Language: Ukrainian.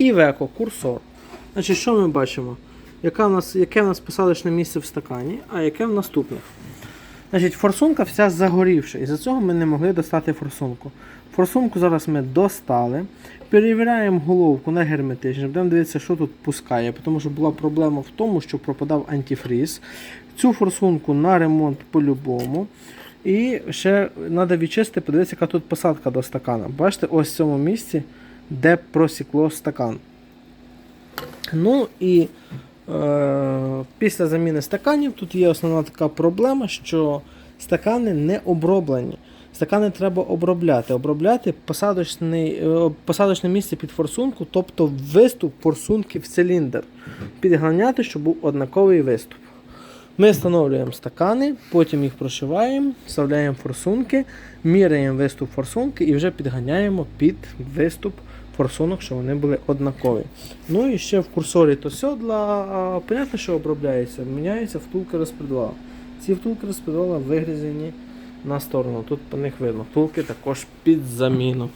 Iveco курсор. Значить, що ми бачимо? Яка в нас, яке в нас посадочне місце в стакані, а яке в наступних? Значить, форсунка вся загорівша, і за цього ми не могли достати форсунку. Форсунку зараз ми достали. Перевіряємо головку на герметичність. Будемо дивитися, що тут пускає, тому що була проблема в тому, що пропадав антифріз. Цю форсунку на ремонт по-любому. І ще треба відчистити, подивитися, яка тут посадка до стакана. Бачите, ось в цьому місці, де просікло стакан. Ну і е, після заміни стаканів тут є основна така проблема, що стакани не оброблені. Стакани треба обробляти. Обробляти посадочний, е, посадочне місце під форсунку, тобто виступ форсунки в циліндр. Підганяти, щоб був однаковий виступ. Ми встановлюємо стакани, потім їх прошиваємо, вставляємо форсунки, міряємо виступ форсунки і вже підганяємо під виступ форсунок, щоб вони були однакові. Ну і ще в курсорі то сьодла, понятно, що обробляється, міняється втулки розпредвала. Ці втулки розпредвала вигрізені на сторону. Тут по них видно. Втулки також під заміну.